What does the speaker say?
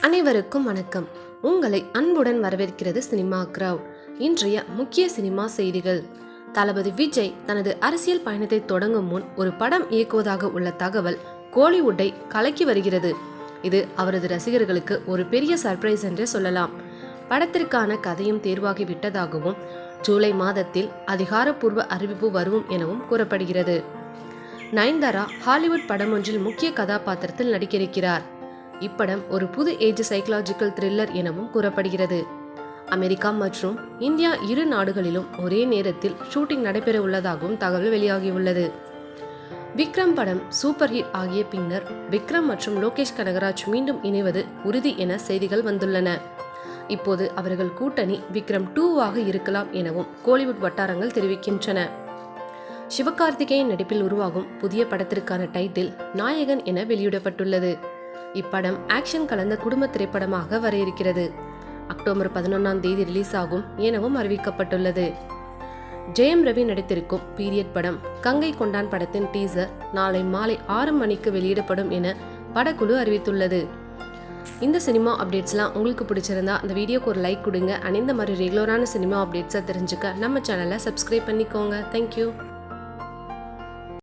அனைவருக்கும் வணக்கம். உங்களை அன்புடன் வரவேற்கிறது சினிமா கிரவ். இன்றைய முக்கிய சினிமா செய்திகள். தளபதி விஜய் தனது அரசியல் பயணத்தை தொடங்கும் முன் ஒரு படம் இயக்குவதாக உள்ள தகவல் கோலிவுட்டை கலக்கி வருகிறது. இது அவரது ரசிகர்களுக்கு ஒரு பெரிய சர்ப்ரைஸ் என்றே சொல்லலாம். படத்திற்கான கதையும் தேர்வாகிவிட்டதாகவும் ஜூலை மாதத்தில் அதிகாரப்பூர்வ அறிவிப்பு வரும் எனவும் கூறப்படுகிறது. நயன்தாரா ஹாலிவுட் படம் ஒன்றில் முக்கிய கதாபாத்திரத்தில் நடிக்கிருக்கிறார் இப்படம் ஒரு புது ஏஜ் சைக்கலாஜிக்கல் த்ரில்லர் எனவும் கூறப்படுகிறது. அமெரிக்கா மற்றும் இந்தியா இரு நாடுகளிலும் ஒரே நேரத்தில் ஷூட்டிங் நடைபெற உள்ளதாகவும் தகவல் வெளியாகியுள்ளது. விக்ரம் படம் சூப்பர் ஹிட் ஆகிய பின்னர் விக்ரம் மற்றும் லோகேஷ் கனகராஜ் மீண்டும் இணைவது உறுதி என செய்திகள் வந்துள்ளன. இப்போது அவர்கள் கூட்டணி விக்ரம் டூவாக இருக்கலாம் எனவும் கோலிவுட் வட்டாரங்கள் தெரிவிக்கின்றன. சிவகார்த்திகேயன் நடிப்பில் உருவாகும் புதிய படத்திற்கான டைட்டில் நாயகன் என வெளியிடப்பட்டுள்ளது. இப்படம் ஆக்ஷன் கலந்த குடும்ப திரைப்படமாக வர இருக்கிறது அக்டோபர் பதினொன்றாம் தேதி ரிலீஸ் ஆகும் எனவும் அறிவிக்கப்பட்டுள்ளது. ஜெயம் ரவி நடித்திருக்கும் பீரியட் படம் கங்கை கொண்டான் படத்தின் டீசர் நாளை மாலை ஆறு மணிக்கு வெளியிடப்படும் என படக்குழு அறிவித்துள்ளது. இந்த சினிமா அப்டேட்ஸ்லாம் உங்களுக்கு பிடிச்சிருந்தா அந்த வீடியோக்கு ஒரு லைக் கொடுங்க. அண்ட் இந்த மாதிரி ரெகுலரான சினிமா அப்டேட்ஸை தெரிஞ்சுக்க நம்ம சேனலை சப்ஸ்கிரைப் பண்ணிக்கோங்க. தேங்க்யூ